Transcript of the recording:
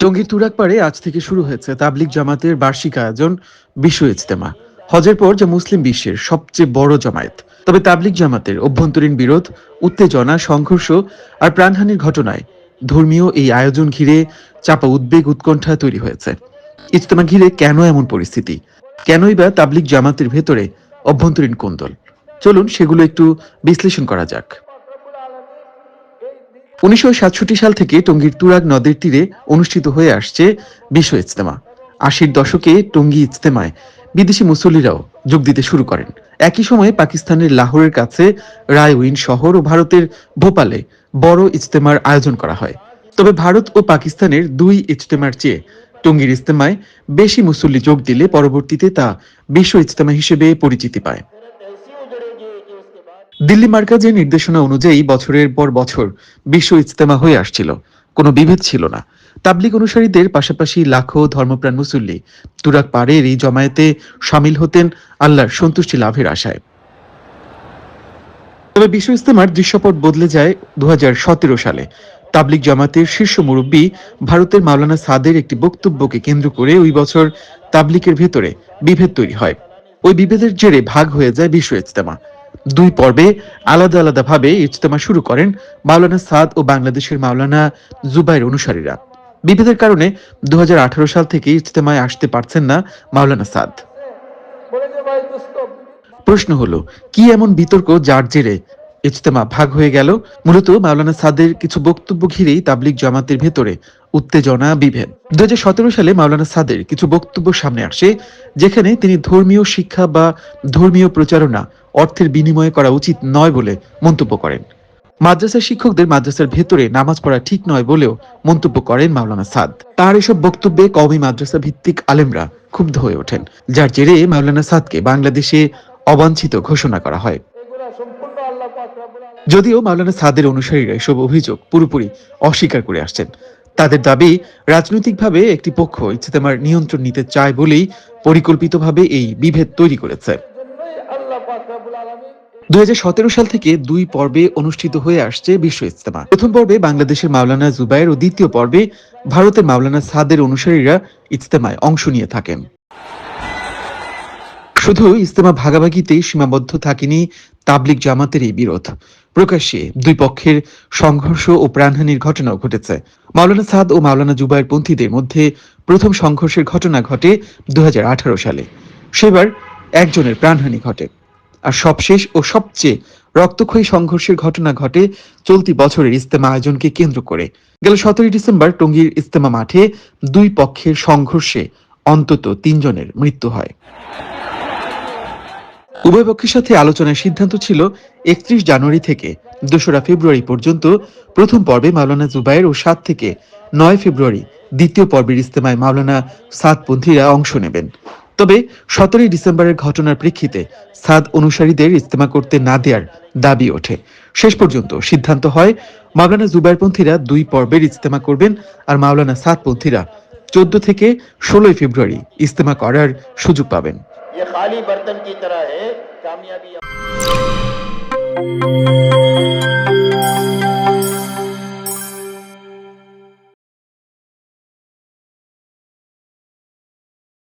টঙ্গীর তুরাক পাড়ে আজ থেকে শুরু হয়েছে তাবলিক জামাতের বার্ষিক আয়োজন বিশ্ব ইজতেমা। হজের পর যা মুসলিম বিশ্বের সবচেয়ে বড় জামায়াত। তবে তাবলিক জামাতের অভ্যন্তরীণ বিরোধ, উত্তেজনা, সংঘর্ষ আর প্রাণহানির ঘটনায় ধর্মীয় এই আয়োজন ঘিরে চাপা উদ্বেগ উৎকণ্ঠা তৈরি হয়েছে। ইজতেমা ঘিরে কেন এমন পরিস্থিতি? কেনই বা তাবলিক জামাতের ভেতরে অভ্যন্তরীণ কোন্দল? চলুন সেগুলো একটু বিশ্লেষণ করা যাক। উনিশশো সাতষট্টি সাল থেকে টঙ্গীর তুরাগ নদের তীরে অনুষ্ঠিত হয়ে আসছে বিশ্ব ইজতেমা। আশির দশকে টঙ্গী ইজতেমায় বিদেশি মুসল্লিরাও যোগ দিতে শুরু করেন। একই সময়ে পাকিস্তানের লাহোরের কাছে রায়উইন শহর ও ভারতের ভোপালে বড় ইজতেমার আয়োজন করা হয়। তবে ভারত ও পাকিস্তানের দুই ইজতেমার চেয়ে টঙ্গীর ইজতেমায় বেশি মুসল্লি যোগ দিলে পরবর্তীতে তা বিশ্ব ইজতেমা হিসেবে পরিচিতি পায়। দিল্লি মার্কাজের নির্দেশনা অনুযায়ী বছরের পর বছর বিশ্ব ইজতেমা হয়ে আসছিল। কোনো বিভেদ ছিল না। তাবলিক অনুসারীদের পাশাপাশি লাখো ধর্মপ্রাণ মুসল্লি তুরাক পাড়ের এই জমায়েতে সামিল হতেন আল্লাহর সন্তুষ্টি লাভের আশায়। তবে বিশ্ব ইজতেমার দৃশ্যপট বদলে যায় দু হাজার সতেরো সালে। তাবলিগ জামাতের শীর্ষ মুরব্বী ভারতের মাওলানা সাদের একটি বক্তব্যকে কেন্দ্র করে ওই বছর তাবলিকের ভেতরে বিভেদ তৈরি হয়। ওই বিভেদের জেরে ভাগ হয়ে যায় বিশ্ব ইজতেমা। দুই পর্বে আলাদা আলাদা ভাবে ইজতেমা শুরু করেন মাওলানা সাদ ও বাংলাদেশের মাওলানা জুবাইর অনুসারীরা। বিভেদের কারণে দু সাল থেকে ইজতেমায় আসতে পারছেন না মাওলানা সাদ। প্রশ্ন হলো, কি এমন বিতর্ক যার জেরে ইজতেমা ভাগ হয়ে গেল? মূলত মাওলানা সাদের কিছু বক্তব্য ঘিরেই তাবলিগ জামাতের ভেতরে উত্তেজনা, বিভেদ। দুই হাজার সতেরো সালে মাওলানা সাদের কিছু বক্তব্য সামনে আসে, যেখানে তিনি ধর্মীয় শিক্ষা বা ধর্মীয় প্রচারণা অর্থের বিনিময়ে করা উচিত নয় বলে মন্তব্য করেন। মাদ্রাসার শিক্ষকদের মাদ্রাসার ভেতরে নামাজ পড়া ঠিক নয় বলেও মন্তব্য করেন মাওলানা সাদ। তার এসব বক্তব্যে কওমি মাদ্রাসা ভিত্তিক আলেমরা ক্ষুব্ধ হয়ে ওঠেন, যার জেরে মাওলানা সাদকে বাংলাদেশে অবাঞ্ছিত ঘোষণা করা হয়। যদিও মাওলানা সাদের অনুসারীরা এসব অভিযোগ পুরোপুরি অস্বীকার করে আসছেন, তাদের দাবি রাজনৈতিকভাবে একটি পক্ষ ইজতেমার নিয়ন্ত্রণ নিতে চায় বলেই পরিকল্পিতভাবে এই বিভেদ তৈরি করেছে। দুই হাজার সতেরো সাল থেকে দুই পর্বে অনুষ্ঠিত হয়ে আসছে বিশ্ব ইজতেমা। প্রথম পর্বে বাংলাদেশের মাওলানা জুবাইর ও দ্বিতীয় পর্বে ভারতের মাওলানা সাদের অনুসারীরা ইজতেমায় অংশ নিয়ে থাকেন। শুধু ইজতেমা ভাগাভাগিতেই সীমাবদ্ধ থাকেনি তাবলিগ জামাতের এই বিরোধ। প্রকাশ্যে দুই পক্ষের সংঘর্ষ ও প্রাণহানির ঘটনাও ঘটেছে। মাওলানা সাদ ও মাওলানা জুবাইর পন্থীদের মধ্যে প্রথম সংঘর্ষের ঘটনা ঘটে দুই হাজার আঠারো সালে। সেবার একজনের প্রাণহানি ঘটে। আর সবশেষ ও সবচেয়ে রক্তক্ষয়ী সংঘর্ষের ঘটনা ঘটে চলতি বছরের ইস্তেমা আয়োজনকে কেন্দ্র করে। গেল সতেরোই ডিসেম্বর টঙ্গীর ইস্তেমা মাঠে দুই পক্ষের সংঘর্ষে অন্তত তিনজনের মৃত্যু হয়। উভয় পক্ষের সাথে আলোচনার সিদ্ধান্ত ছিল একত্রিশ জানুয়ারি থেকে দোসরা ফেব্রুয়ারি পর্যন্ত প্রথম পর্বে মাওলানা জুবাইর ও সাত থেকে নয় ফেব্রুয়ারি দ্বিতীয় পর্বের ইস্তেমায় মাওলানা সাদপন্থীরা অংশ নেবেন। তবে সতেরোই ডিসেম্বরের ঘটনার প্রেক্ষিতে সাদ অনুসারীদের ইস্তেমা করতে না দেওয়ার দাবি ওঠে শেষ পর্যন্ত সিদ্ধান্ত হয় মাওলানা জুবাইরপন্থীরা দুই পর্বের ইস্তেমা করবেন আর মাওলানা সাদপন্থীরা চোদ্দ থেকে ষোলোই ফেব্রুয়ারি ইস্তেমা করার সুযোগ পাবেন ये खाली बर्तन की तरह है कामयाबी